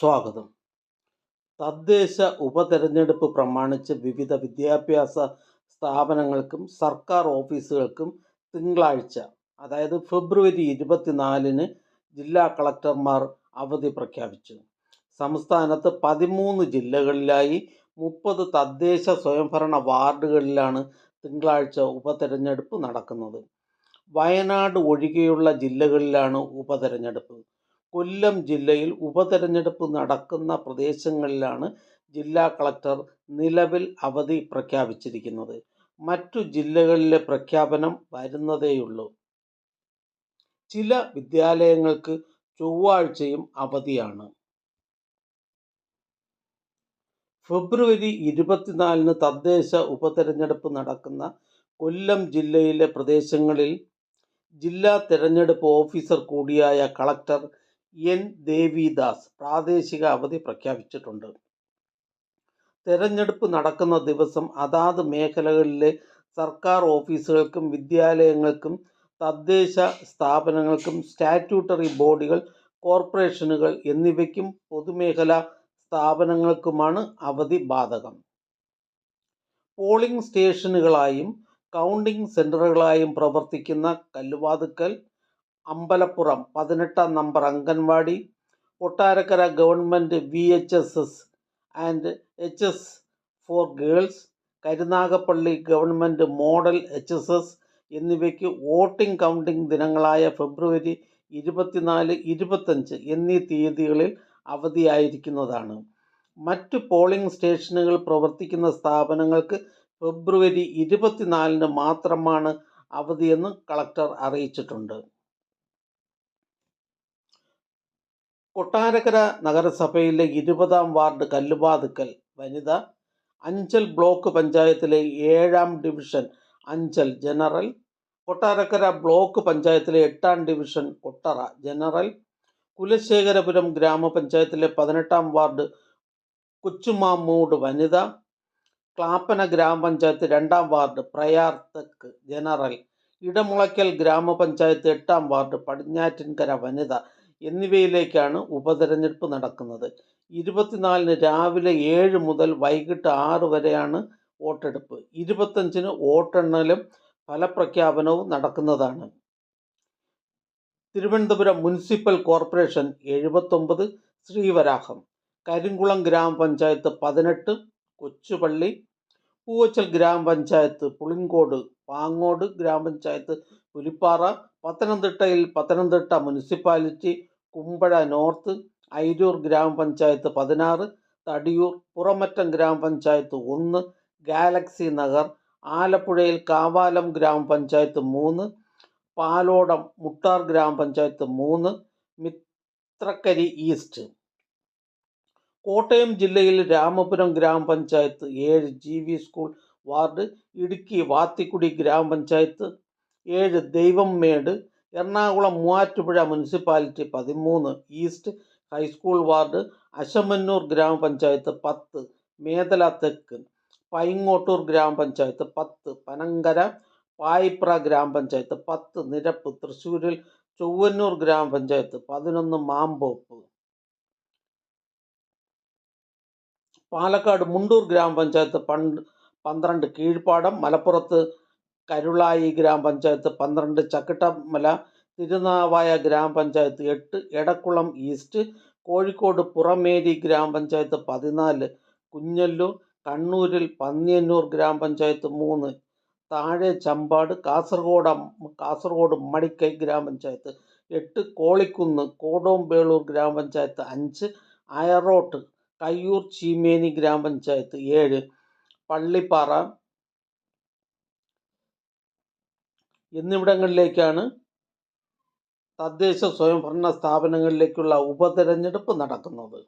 സ്വാഗതം. തദ്ദേശ ഉപതെരഞ്ഞെടുപ്പ് പ്രമാണിച്ച് വിവിധ വിദ്യാഭ്യാസ സ്ഥാപനങ്ങൾക്കും സർക്കാർ ഓഫീസുകൾക്കും തിങ്കളാഴ്ച അതായത് ഫെബ്രുവരി ഇരുപത്തിനാലിന് ജില്ലാ കളക്ടർമാർ അവധി പ്രഖ്യാപിച്ചു. സംസ്ഥാനത്ത് പതിമൂന്ന് ജില്ലകളിലായി മുപ്പത് തദ്ദേശ സ്വയംഭരണ വാർഡുകളിലാണ് തിങ്കളാഴ്ച ഉപതെരഞ്ഞെടുപ്പ് നടക്കുന്നത്. വയനാട് ഒഴികെയുള്ള ജില്ലകളിലാണ് ഉപതെരഞ്ഞെടുപ്പ്. കൊല്ലം ജില്ലയിൽ ഉപതെരഞ്ഞെടുപ്പ് നടക്കുന്ന പ്രദേശങ്ങളിലാണ് ജില്ലാ കളക്ടർ നിലവിൽ അവധി പ്രഖ്യാപിച്ചിരിക്കുന്നത്. മറ്റു ജില്ലകളിലെ പ്രഖ്യാപനം വരുന്നതേയുള്ളൂ. ചില വിദ്യാലയങ്ങൾക്ക് ചൊവ്വാഴ്ചയും അവധിയാണ്. ഫെബ്രുവരി ഇരുപത്തിനാലിന് തദ്ദേശ ഉപതെരഞ്ഞെടുപ്പ് നടക്കുന്ന കൊല്ലം ജില്ലയിലെ പ്രദേശങ്ങളിൽ ജില്ലാ തെരഞ്ഞെടുപ്പ് ഓഫീസർ കൂടിയായ കളക്ടർ എൻ. ദേവിദാസ് പ്രാദേശിക അവധി പ്രഖ്യാപിച്ചിട്ടുണ്ട്. തെരഞ്ഞെടുപ്പ് നടക്കുന്ന ദിവസം അതാത് മേഖലകളിലെ സർക്കാർ ഓഫീസുകൾക്കും വിദ്യാലയങ്ങൾക്കും തദ്ദേശ സ്ഥാപനങ്ങൾക്കും സ്റ്റാറ്റ്യൂട്ടറി ബോഡികൾ കോർപ്പറേഷനുകൾ എന്നിവയ്ക്കും പൊതുമേഖലാ സ്ഥാപനങ്ങൾക്കുമാണ് അവധി ബാധകം. പോളിംഗ് സ്റ്റേഷനുകളായും കൗണ്ടിംഗ് സെന്ററുകളായും പ്രവർത്തിക്കുന്ന കല്ലുവാതുക്കൽ അമ്പലപ്പുറം പതിനെട്ടാം number anganwadi Kottarakkara government V H S S and H S for girls Karunagappally government model H S S എന്നിവയ്ക്ക് വോട്ടിംഗ് കൗണ്ടിംഗ് ദിനങ്ങളായ ഫെബ്രുവരി ഇരുപത്തിനാല് ഇരുപത്തഞ്ച് എന്നീ തീയതികളിൽ അവധിയായിരിക്കുന്നതാണ്. മറ്റ് പോളിംഗ് സ്റ്റേഷനുകൾ പ്രവർത്തിക്കുന്ന സ്ഥാപനങ്ങൾക്ക് ഫെബ്രുവരി ഇരുപത്തിനാലിന് മാത്രമാണ് അവധിയെന്ന് കളക്ടർ അറിയിച്ചിട്ടുണ്ട്. കൊട്ടാരക്കര നഗരസഭയിലെ ഇരുപതാം വാർഡ് കല്ലുവാതുക്കൽ വനിത അഞ്ചൽ ബ്ലോക്ക് പഞ്ചായത്തിലെ ഏഴാം division Anchal general Kottarakkara block പഞ്ചായത്തിലെ എട്ടാം ഡിവിഷൻ കൊട്ടറ ജനറൽ കുലശേഖരപുരം ഗ്രാമപഞ്ചായത്തിലെ പതിനെട്ടാം വാർഡ് കൊച്ചുമാമ്മൂട് വനിത ക്ലാപ്പന ഗ്രാമപഞ്ചായത്ത് രണ്ടാം വാർഡ് പ്രയാർ തെക്ക് ജനറൽ ഇടമുളയ്ക്കൽ ഗ്രാമപഞ്ചായത്ത് എട്ടാം വാർഡ് പടിഞ്ഞാറ്റിൻകര വനിത. എന്നിവയിലേക്കാണ് ഉപതെരഞ്ഞെടുപ്പ് നടക്കുന്നത്. ഇരുപത്തിനാലിന് രാവിലെ ഏഴ് മുതൽ വൈകിട്ട് ആറ് വരെയാണ് വോട്ടെടുപ്പ്. ഇരുപത്തഞ്ചിന് വോട്ടെണ്ണലും ഫലപ്രഖ്യാപനവും നടക്കുന്നതാണ്. തിരുവനന്തപുരം മുനിസിപ്പൽ കോർപ്പറേഷൻ എഴുപത്തൊമ്പത് ശ്രീവരാഹം. കരിങ്കുളം ഗ്രാമപഞ്ചായത്ത് പതിനെട്ട് കൊച്ചുപള്ളി. പൂവച്ചൽ ഗ്രാമപഞ്ചായത്ത് പുളിങ്കോട് പാങ്ങോട് ഗ്രാമപഞ്ചായത്ത് പുലിപ്പാറ. പത്തനംതിട്ടയിൽ പത്തനംതിട്ട മുനിസിപ്പാലിറ്റി കുമ്പഴ നോർത്ത് ഐരൂർ ഗ്രാമപഞ്ചായത്ത് പതിനാറ് തടിയൂർ പുറമറ്റം ഗ്രാമപഞ്ചായത്ത് ഒന്ന് ഗാലക്സി നഗർ ആലപ്പുഴയിൽ കാവാലം ഗ്രാമപഞ്ചായത്ത് മൂന്ന് പാലോടം മുട്ടാർ ഗ്രാമപഞ്ചായത്ത് മൂന്ന് മിത്രക്കരി ഈസ്റ്റ്. കോട്ടയം ജില്ലയിൽ രാമപുരം ഗ്രാമപഞ്ചായത്ത് ഏഴ് G V school ward Idukki Vathikudy grama panchayat ഏഴ് ദൈവംമേട് എറണാകുളം മൂവാറ്റുപുഴ മുനിസിപ്പാലിറ്റി പതിമൂന്ന് east high school ward Ashamannoor grama panchayat പത്ത് മേദല തെക്ക് പൈങ്ങോട്ടൂർ ഗ്രാമപഞ്ചായത്ത് പത്ത് പനങ്കര പായിപ്ര ഗ്രാമപഞ്ചായത്ത് പത്ത് നിരപ്പ് തൃശ്ശൂരിൽ ചൊവ്വന്നൂർ ഗ്രാമപഞ്ചായത്ത് പതിനൊന്ന് മാമ്പോപ്പ് പാലക്കാട് മുണ്ടൂർ ഗ്രാമപഞ്ചായത്ത് പണ്ട് പന്ത്രണ്ട് കീഴ്പ്പാടം മലപ്പുറത്ത് കരുളായി ഗ്രാമപഞ്ചായത്ത് പന്ത്രണ്ട് ചക്കിട്ടമല തിരുനാവായ ഗ്രാമപഞ്ചായത്ത് എട്ട് എടക്കുളം ഈസ്റ്റ് കോഴിക്കോട് പുറമേരി ഗ്രാമപഞ്ചായത്ത് പതിനാല് കുഞ്ഞല്ലൂർ കണ്ണൂരിൽ പന്നിയന്നൂർ ഗ്രാമപഞ്ചായത്ത് മൂന്ന് താഴെ ചമ്പാട് കാസർഗോഡ് കാസർഗോഡ് മടിക്കൈ ഗ്രാമപഞ്ചായത്ത് എട്ട് കോളിക്കുന്ന് കോടോംബേളൂർ ഗ്രാമപഞ്ചായത്ത് അഞ്ച് അയറോട്ട് കയ്യൂർ ചീമേനി ഗ്രാമപഞ്ചായത്ത് ഏഴ് പള്ളിപ്പാറ എന്നിവിടങ്ങളിലേക്കാണ് തദ്ദേശ സ്വയംഭരണ സ്ഥാപനങ്ങളിലേക്കുള്ള ഉപതെരഞ്ഞെടുപ്പ് നടക്കുന്നത്.